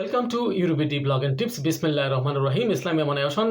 Welcome to EuroBD blog and tips বিসমিল্লাহ রহমান রহিম ইসলামী মনে আসন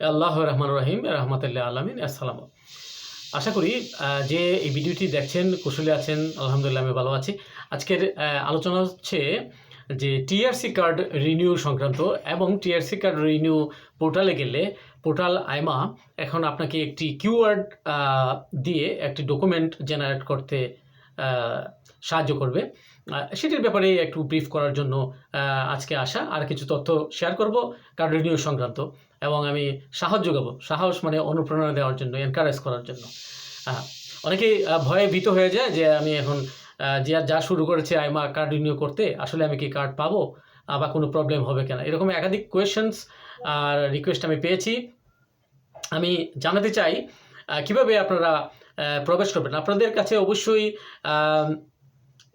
আল্লাহ রহমান রহিম রহমতুল্লাহ আলমিন আসসালাম আশা করি যে এই ভিডিওটি দেখছেন কুশলে আছেন আলহামদুলিল্লাহ আমি ভালো আছি আজকের আলোচনা হচ্ছে যে টিআরসি কার্ড রিনিউ সংক্রান্ত এবং টিআরসি কার্ড রিনিউ পোর্টালে গেলে পোর্টাল আইমা এখন আপনাকে একটি কিউআর দিয়ে একটি ডকুমেন্ট জেনারেট করতে সাহায্য করবে। সেটির ব্যাপারে একটু ব্রিফ করার জন্য আজকে আসা। আর কিছু তথ্য শেয়ার করব রিনিউ সংক্রান্ত। এবং আমি সাহস যোগাবো। সাহস মানে অনুপ্রেরণা দেওয়ার জন্য এনকারেজ করার জন্য। অনেকেই ভয়ে ভীত হয়ে যায় যে আমি এখন যে যা শুরু করেছে আইমা কার্ড রিনিউ করতে, আসলে আমি কি কার্ড পাবো? বা কোনো প্রবলেম হবে কিনা? এরকম একাধিক কোয়েশনস আর রিকোয়েস্ট আমি পেয়েছি। আমি জানাতে চাই কীভাবে আপনারা প্রবেশ করবেন। আপনাদের কাছে অবশ্যই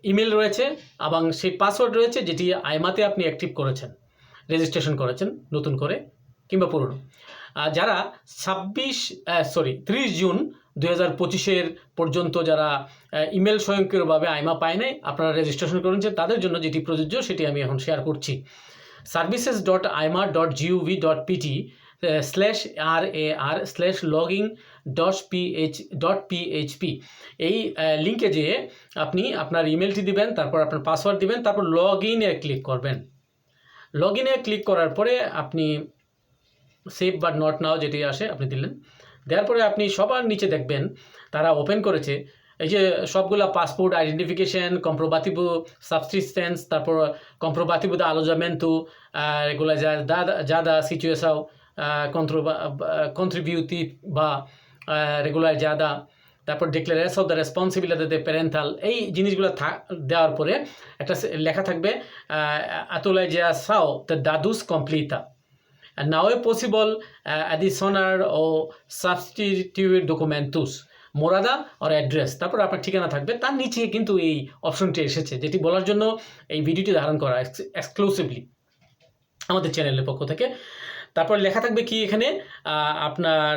ইমেল রয়েছে এবং সেই পাসওয়ার্ড রয়েছে যেটি আইমাতে আপনি অ্যাক্টিভ করেছেন রেজিস্ট্রেশন করেছেন, নতুন করে কিংবা পুরনো। যারা ছাব্বিশ সরি ত্রিশ জুন দুই হাজার পঁচিশের পর্যন্ত যারা ইমেল স্বয়ংক্রিয়ভাবে আইমা পায় নাই, আপনারা রেজিস্ট্রেশন করেছেন তাদের জন্য যেটি প্রযোজ্য সেটি আমি এখন শেয়ার করছি। Services dot AIMA dot gov dot PT slash R A R slash login dot PH dot PHP এই লিঙ্কে যেয়ে আপনি আপনার ইমেলটি দিবেন, তারপর আপনার পাসওয়ার্ড দিবেন, তারপর লগ ইনে ক্লিক করবেন। লগ ইনে ক্লিক করার পরে আপনি সেভ বা নট নাও যেটি আসে, আপনি দিলেন। দেওয়ার পরে আপনি সবার নিচে দেখবেন, তারা ওপেন করেছে। এই যে সবগুলা পাসপোর্ট আইডেন্টিফিকেশন কম্প্রোবাতিবু সাবসিস্টেন্স তারপর কম্প্রোবাতিবু দা আলোজামেন্টু রেগুলার যা দা যা দা সিচুয়েসাও কন্ট্রিবিউটি বা রেগুলার জাদা তারপর ডিক্লারেস অফ দ্য রেসপন্সিবিলিটি দে প্যারেন্টাল এই জিনিসগুলো দেওয়ার পরে একটা লেখা থাকবে আতুলাই জিয়া সাও দ্য দাদুস কমপ্লিতা নাও এ পসিবল অ্যাডিশনার ও সাবস্টিটিউট ডকুমেন্টুস মোরাদা আর অ্যাড্রেস তারপর আপনার ঠিকানা থাকবে, তার নিচে কিন্তু এই অপশনটি এসেছে, যেটি বলার জন্য এই ভিডিওটি ধারণ করা এক্সক্লুসিভলি আমাদের চ্যানেলের পক্ষ থেকে। তারপর লেখা থাকবে কি এখানে? আপনার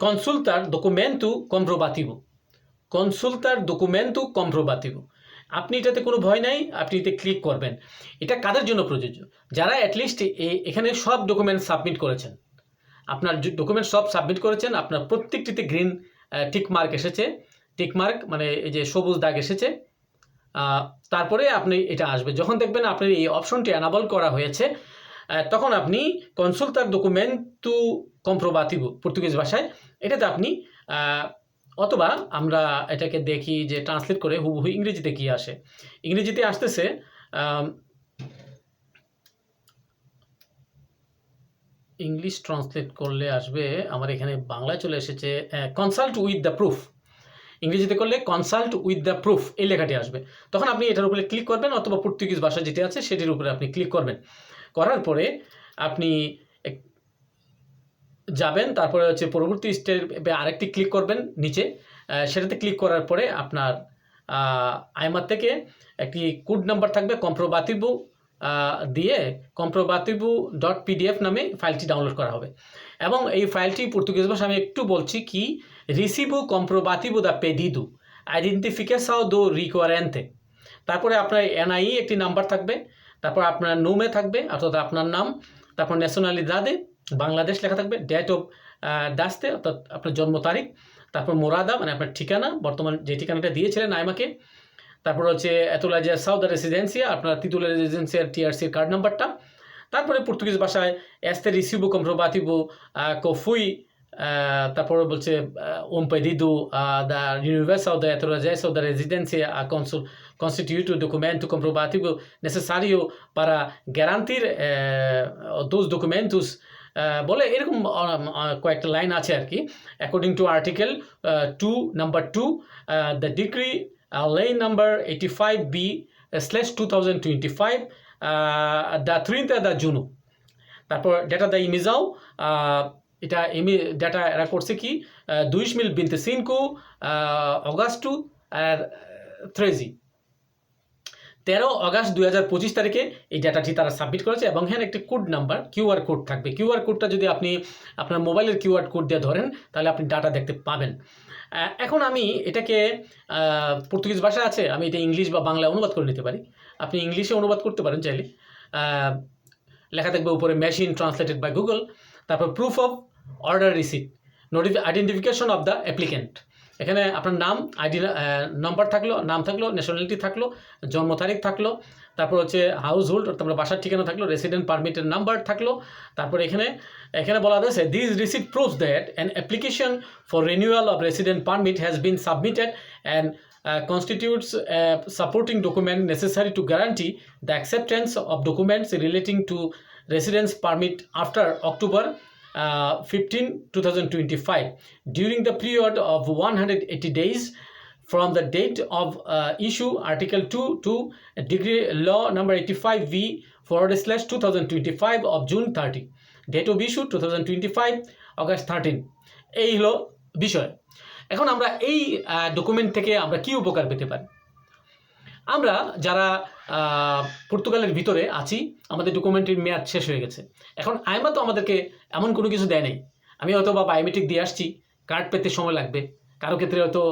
কনসুলতার ডকুমেন্টু কম্প্রোবাতিভ কনসুলতার ডকুমেন্টু কম্প্রোবাতিভ আপনি এটাতে কোনো ভয় নাই আপনি এতে ক্লিক করবেন এটা কাদের জন্য প্রযোজ্য যারা অ্যাটলিস্ট এখানে সব ডকুমেন্ট সাবমিট করেছেন আপনার ডকুমেন্ট সব সাবমিট করেছেন আপনার প্রত্যেকটিতে গ্রিন টিক মার্ক এসেছে টিক মার্ক মানে এই যে সবুজ দাগ এসেছে তারপরে আপনি এটা আসবে। যখন দেখবেন আপনার এই অপশনটি অ্যানাবল করা হয়েছে তখন আপনি কনসুলতার ডকুমেন্টু কম্প্রোবাতিভ পর্তুগিজ ভাষায় এটাতে আপনি অথবা আমরা এটাকে দেখি যে ট্রান্সলেট করে হুবহু ইংরেজিতে কি আসে। ইংরেজিতে আসতেছে ইংলিশ ট্রান্সলেট করলে আসবে, আমার এখানে বাংলায় চলে এসেছে কনসাল্ট উইথ দ্য প্রুফ ইংরেজিতে করলে কনসাল্ট উইথ দ্য প্রুফ এই লেখাটি আসবে। তখন আপনি এটার উপরে ক্লিক করবেন, অথবা পর্তুগিজ ভাষা যেটি আছে সেটির উপরে আপনি ক্লিক করবেন। করার পরে আপনি যাবেন, তারপরে হচ্ছে পরবর্তী স্টেপে আরেকটি ক্লিক করবেন নিচে। সেটাতে ক্লিক করার পরে আপনার আইমার থেকে একটি কোড নাম্বার থাকবে কম্প্রোবাতিবু দিয়ে কম্প্রোবাতিবু ডট পিডিএফ নামে ফাইলটি ডাউনলোড করা হবে। এবং এই ফাইলটি পর্তুগিজ ভাষা আমি একটু বলছি কি রিসিবু কম্প্রোবাতিবু দা পেদিদু আইডেন্টিফিকেশাও দো রিকোয়ারেন্তে তারপরে আপনার এনআই একটি নাম্বার থাকবে, তারপর আপনার নোমে থাকবে, অর্থাৎ আপনার নাম, তারপর ন্যাশনালিদাদে বাংলাদেশ লেখা থাকবে ডেট অফ দাসতে অর্থাৎ আপনার জন্ম তারিখ তারপর মোরাদা মানে আপনার ঠিকানা বর্তমান যে ঠিকানাটা দিয়েছিলেন আইমাকে তারপর হচ্ছে এতলা যে সাউথ রেসিডেন্সিয়া আপনার তিতুলা রেসিডেন্সিয়ার টিআরসির কার্ড নাম্বারটা তারপরে পর্তুগিজ ভাষায় এস্তে রিসিবু কম্প্রোবাতিবু কফুই তারপরে বলছে ওম পেদিদু দ্য ইউনিভার্সাল দ্য residencia a consul, constituído documento comprovativo necessário para garantir eh, dos documentos আহ, বলে এরকম কয়েকটা লাইন আছে আর কি according to article two number two the degree line number eighty five B slash two thousand twenty five the থ্রিতে দ্য জুনু তারপর ডেটা দ্য ইমিজাও এটা ইমি ডেটা এরা করছে কি দুইশ মিল বিনতে সিনকু অগাস্টু, আর থ্রেজি তেরো আগস্ট দুই হাজার পঁচিশ তারিখে এই ডাটাটি তারা সাবমিট করেছে এবং হ্যাঁ একটি কোড নাম্বার কিউআর কোড থাকবে। কিউআর কোডটা যদি আপনি আপনার মোবাইলের কিউআর কোড দিয়ে ধরেন, তাহলে আপনি ডাটা দেখতে পাবেন। এখন আমি এটাকে পর্তুগিজ ভাষা আছে, আমি এটা ইংলিশ বা বাংলা অনুবাদ করে নিতে পারি। আপনি ইংলিশে অনুবাদ করতে পারেন চাইলে। লেখা থাকবে উপরে মেশিন ট্রান্সলেটেড বাই গুগল তারপর proof of order receipt notify identification of the applicant এখানে আপনার নাম আইডি নাম্বার থাকল নাম থাকল ন্যাশনালিটি থাকল জন্ম তারিখ থাকল তারপর হচ্ছে হাউস হোল্ড তারপরে বাসার ঠিকানা থাকল রেসিডেন্ট পারমিটের নাম্বার থাকল তারপর এখানে এখানে বলা হয়েছে this receipt proves that an application for renewal of resident permit has been submitted and supporting document necessary to guarantee the acceptance of documents relating to residence permit after October uh, 15, 2025 during the period of 180 days from the date of uh, issue article 2 to degree law number 85v forward slash 2025 of June 30 date of issue 2025 August 13 এই হলো বিষয় এখন আমরা এই document থেকে আমরা কি উপকার পেতে পারি আমরা যারা পর্তুগালের ভিতরে আছি, আমাদের ডকুমেন্টের মেয়াদ শেষ হয়ে গেছে। এখন আইমা তো আমাদেরকে এমন কোনো কিছু দেয় নাই। আমি হয়তো বা বায়োমেট্রিক দিয়ে আসছি কার্ড পেতে সময় লাগবে। কারও ক্ষেত্রে হয়তো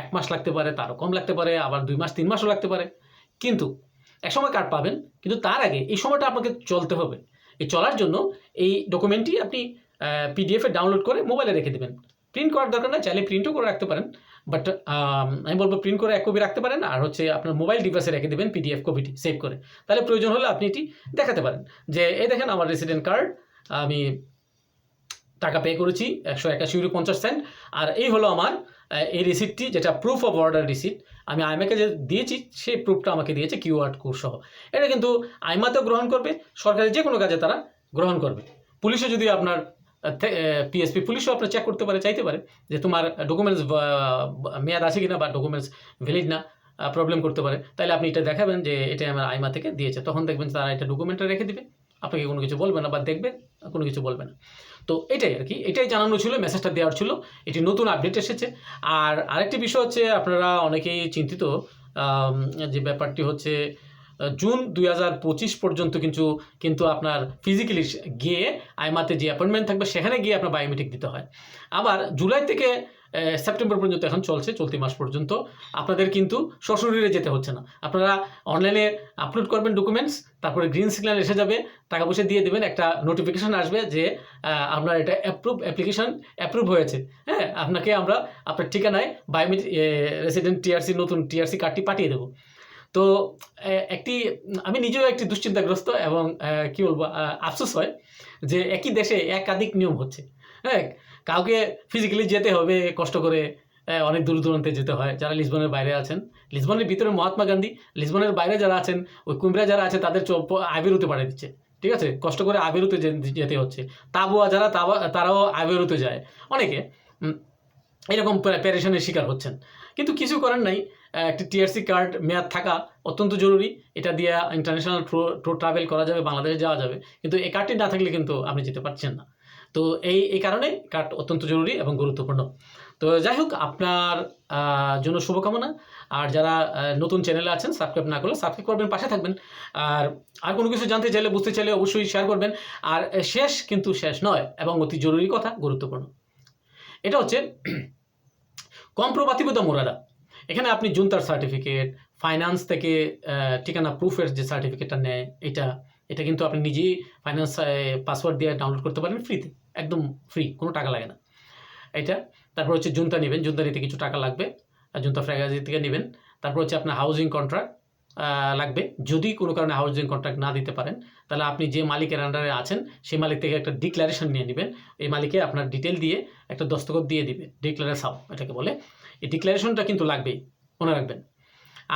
এক মাস লাগতে পারে, তারও কম লাগতে পারে, আবার দুই মাস, তিন মাসও লাগতে পারে। কিন্তু এক সময় কার্ড পাবেন, কিন্তু তার আগে এই সময়টা আপনাকে চলতে হবে। এই চলার জন্য এই ডকুমেন্টটি আপনি পিডিএফে ডাউনলোড করে মোবাইলে রেখে দেবেন। প্রিন্ট করার দরকার না চাইলে প্রিন্টও করে রাখতে পারেন। বাট আমি বলব প্রিন্ট করে এক কপি রাখতে পারেন, আর হচ্ছে আপনার মোবাইল ডিভাইসে রেখে দেবেন পিডিএফ কপিটি সেভ করে। তাহলে প্রয়োজন হলে আপনি এটি দেখাতে পারেন। যে, এই দেখেন আমার রেসিডেন্ট কার্ড আমি টাকা পে করেছি, একশো একাশি ইউরো পঞ্চাশ সেন্ট আর এই হলো আমার এই রিসিপ্টটি যেটা প্রুফ অফ অর্ডার রিসিপ্ট আমি আইমাকে যে দিয়েছি, সেই প্রুফটা আমাকে দিয়েছে কিউআর কোড সহ। এটা কিন্তু আইমাতেও গ্রহণ করবে সরকারি যে কোনো কাজে তারা গ্রহণ করবে। পুলিশে যদি আপনার পিএসপি পুলিশও আপনার চেক করতে পারে, চাইতে পারে যে তোমার ডকুমেন্টস মেয়াদ আছে কিনা বা ডকুমেন্টস ভ্যালিড না প্রবলেম করতে পারে। তাহলে আপনি এটা দেখাবেন যে এটা আমার আইমা থেকে দিয়েছে। তখন দেখবেন তারা এটা ডকুমেন্টে রেখে দিবে। আপনাকে কোনো কিছু বলবে না বা দেখবে, কোনো কিছু বলবে না। তো এটাই আর কি, এটাই জানানো ছিল মেসেজটা দেওয়ার ছিল। এটি নতুন আপডেট এসেছে। আর আরেকটি বিষয় হচ্ছে, আপনারা অনেকেই চিন্তিত যে ব্যাপারটি হচ্ছে জুন দুই হাজার পঁচিশ পর্যন্ত কিন্তু কিন্তু আপনার ফিজিক্যালি গিয়ে আইমাতে যে অ্যাপয়েন্টমেন্ট থাকবে, সেখানে গিয়ে আপনার বায়োমেট্রিক দিতে হয়। আবার জুলাই থেকে সেপ্টেম্বর পর্যন্ত এখন চলছে, চলতি মাস পর্যন্ত। আপনাদের কিন্তু সশরীরে যেতে হচ্ছে না। আপনারা অনলাইনে আপলোড করবেন ডকুমেন্টস তারপরে গ্রিন সিগন্যাল এসে যাবে, টাকা পয়সা দিয়ে দেবেন, একটা নোটিফিকেশন আসবে যে আপনার এটা অ্যাপ্রুভ অ্যাপ্লিকেশন অ্যাপ্রুভ হয়েছে। হ্যাঁ আপনাকে আমরা আপনার ঠিকানায় বায়োমেট্রিক রেসিডেন্ট টিআরসি নতুন টিআরসি কার্ডটি পাঠিয়ে দেবো। তো একটি, আমি নিজেও একটি দুশ্চিন্তাগ্রস্ত এবং কি বলব আফসোস হয় যে একই দেশে একাধিক নিয়ম হচ্ছে। হ্যাঁ কাউকে ফিজিক্যালি যেতে হবে, কষ্ট করে অনেক দূর দূরান্তে যেতে হয়। যারা লিসবনের বাইরে আছেন, লিসবনের ভিতরে মহাত্মা গান্ধী, লিসবনের বাইরে যারা আছেন, ওই কুমড়া যারা আছে, তাদের আবিরুতে পাঠিয়ে দিচ্ছে। ঠিক আছে? কষ্ট করে আবিরুতে যেতে হচ্ছে। তাবুয়া যারা, তাবা, তারাও আবিরুতে যায়। অনেকে এরকম প্যারেশনের শিকার হচ্ছেন। কিন্তু কিছু করার নাই। একটি টিআরসি কার্ড মেয়াদ থাকা অত্যন্ত জরুরি। এটা দিয়ে ইন্টারন্যাশনাল ট্যুর ট্রাভেল করা যাবে, বাংলাদেশে যাওয়া যাবে। কিন্তু এই কার্ডটি না থাকলে কিন্তু আপনি যেতে পারছেন না। তো এই এই কারণে কার্ড অত্যন্ত জরুরি এবং গুরুত্বপূর্ণ। তো যাই হোক, আপনার জন্য শুভকামনা। আর যারা নতুন চ্যানেলে আছেন সাবস্ক্রাইব না করলে সাবস্ক্রাইব করবেন, পাশে থাকবেন। আর আর কোনো কিছু জানতে চাইলে, বুঝতে চাইলে অবশ্যই শেয়ার করবেন। আর শেষ কিন্তু শেষ নয়, এবং অতি জরুরি কথা, গুরুত্বপূর্ণ। এটা হচ্ছে কম্প্রোবাতিবতা মোরাদা এখানে আপনি জুনতার সার্টিফিকেট ফাইন্যান্স থেকে ঠিকানা প্রুফের যে সার্টিফিকেটটা নেয়, এটা এটা কিন্তু আপনি নিজেই ফাইন্যান্স পাসওয়ার্ড দিয়ে ডাউনলোড করতে পারেন ফ্রিতে একদম ফ্রি কোনো টাকা লাগে না। এটা, তারপর হচ্ছে জুনতা নেবেন জুনতা নিতে কিছু টাকা লাগবে, আর জুনতা ফ্র্যাগাজি থেকে নেবেন। তারপর হচ্ছে আপনার হাউজিং কন্ট্রাক্ট লাগবে। যদি কোনো কারণে হাউজিং কন্ট্রাক্ট না দিতে পারেন, তাহলে আপনি যে মালিকের আন্ডারে আছেন, সেই মালিক থেকে একটা ডিক্লারেশন নিয়ে নেবেন। এই মালিকে আপনার ডিটেল দিয়ে একটা দস্তখত দিয়ে দিবে ডিক্লারেশন এটাকে বলে। এই ডিক্লারেশনটা কিন্তু লাগবেই, মনে রাখবেন।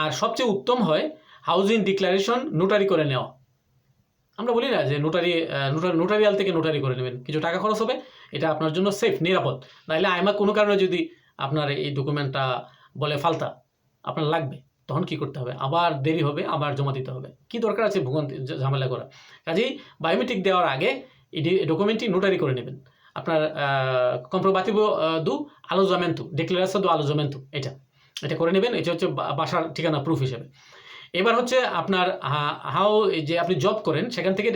আর সবচেয়ে উত্তম হয় হাউজিং ডিক্লারেশন নোটারি করে নেওয়া। আমরা বলি না যে নোটারি নোটারিয়াল থেকে নোটারি করে নেবেন। কিছু টাকা খরচ হবে, এটা আপনার জন্য সেফ নিরাপদ। নাহলে আইমা কোনো কারণে যদি আপনার এই ডকুমেন্টটা বলে ফালতা, আপনার লাগবে, তখন কি করতে হবে? আবার দেরি হবে, আবার জমা দিতে হবে। কি দরকার আছে ভোগান্তি, ঝামেলা করা? কাজেই বায়োমেট্রিক দেওয়ার আগে এই ডকুমেন্টটি নোটারি করে নেবেন। আপনার কম্প্রোবাতিব দু আলোজামেন্তু ডিক্লারেশন দু আলোজামেন্তু এটা। এটা করে নেবেন, এটা হচ্ছে বাসার ঠিকানা প্রুফ হিসেবে। এবার হচ্ছে আপনার হাও যে আপনি জব করেন, সেখান থেকে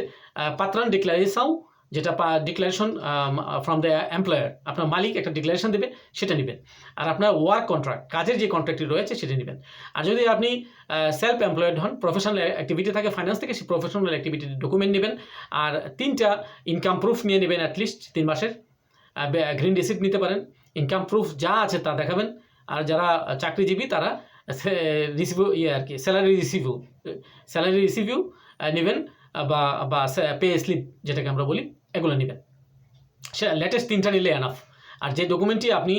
পাত্রান ডিক্লারেশন যেটা ডিক্লারেশন ফ্রম দ্য এমপ্লয়ার আপনার মালিক একটা ডিক্লারেশন দেবে, সেটা নেবেন। আর আপনার ওয়ার্ক কন্ট্রাক্ট কাজের যে কন্ট্রাক্টটি রয়েছে, সেটা নেবেন। আর যদি আপনি সেলফ এমপ্লয়েড হন প্রফেশনাল অ্যাক্টিভিটি থাকে ফাইন্যান্স থেকে সেই প্রফেশনাল অ্যাক্টিভিটির ডকুমেন্ট নেবেন। আর তিনটা ইনকাম প্রুফ নিয়ে নেবেন অ্যাটলিস্ট তিন মাসের। গ্রিন রিসিপ্ট নিতে পারেন। ইনকাম প্রুফ যা আছে তা দেখাবেন। আর যারা চাকরিজীবী, তারা রিসিভিউ ইয়ে আর কি স্যালারি রিসিভিউ স্যালারি রিসিভিউ নেবেন। বা বা পে স্লিপ যেটাকে আমরা বলি। এগুলো নেবেন। সে লেটেস্ট তিনটা নিলে এনাফ আর যে ডকুমেন্টটি আপনি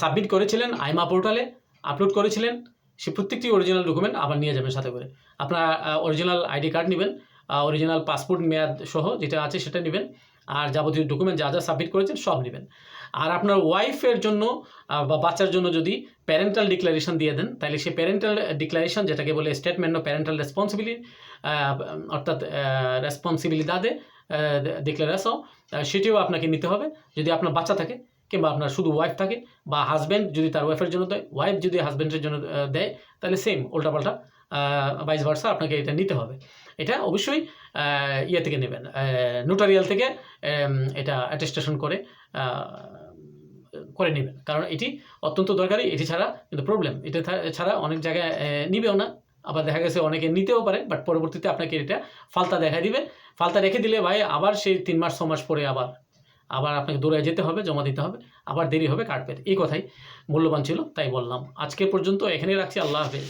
সাবমিট করেছিলেন আইমা পোর্টালে আপলোড করেছিলেন, সে প্রত্যেকটি অরিজিনাল ডকুমেন্ট আবার নিয়ে যাবেন সাথে করে। আপনার অরিজিনাল আইডি কার্ড নেবেন অরিজিনাল পাসপোর্ট মেয়াদ সহ যেটা আছে সেটা নেবেন, আর যাবতীয় ডকুমেন্ট যা যা সাবমিট করেছেন সব নেবেন। আর আপনার ওয়াইফের জন্য বা বাচ্চার জন্য যদি প্যারেন্টাল ডিক্লারেশন দিয়ে দেন, তাহলে সেই প্যারেন্টাল ডিক্লারেশন যেটাকে বলে স্টেটমেন্ট অফ প্যারেন্টাল রেসপন্সিবিলিটি অর্থাৎ রেসপন্সিবিলিদাদে ডিক্লারেশন সেটিও আপনাকে নিতে হবে। যদি আপনার বাচ্চা থাকে কিংবা আপনার শুধু ওয়াইফ থাকে বা হাজব্যান্ড যদি তার ওয়াইফের জন্য দেয় ওয়াইফ যদি হাজব্যান্ডের জন্য দেয়, তাহলে সেম উল্টাপাল্টা বাইশ ভার্সা আপনাকে এটা নিতে হবে। এটা অবশ্যই ইয়ে থেকে নেবেন নোটারিয়াল থেকে এটা অ্যাটেস্টেশন করে করে নেবেন। কারণ এটি অত্যন্ত দরকারি, এটি ছাড়া কিন্তু প্রবলেম এটা ছাড়া অনেক জায়গায় নিবেও না। আবার দেখা গেছে অনেকে নিতেও পারে বাট পরবর্তীতে আপনাকে এটা ফালতা দেখা দিবে। ফালতা রেখে দিলে ভাই আবার সেই তিন মাস, ছ মাস পরে আবার আবার আপনাকে দৌড়ে যেতে হবে, জমা দিতে হবে, আবার দেরি হবে কাটবে। এই কথাই মূল্যবান ছিল, তাই বললাম। আজকে পর্যন্ত এখানেই রাখছি, আল্লাহ হাফেজ।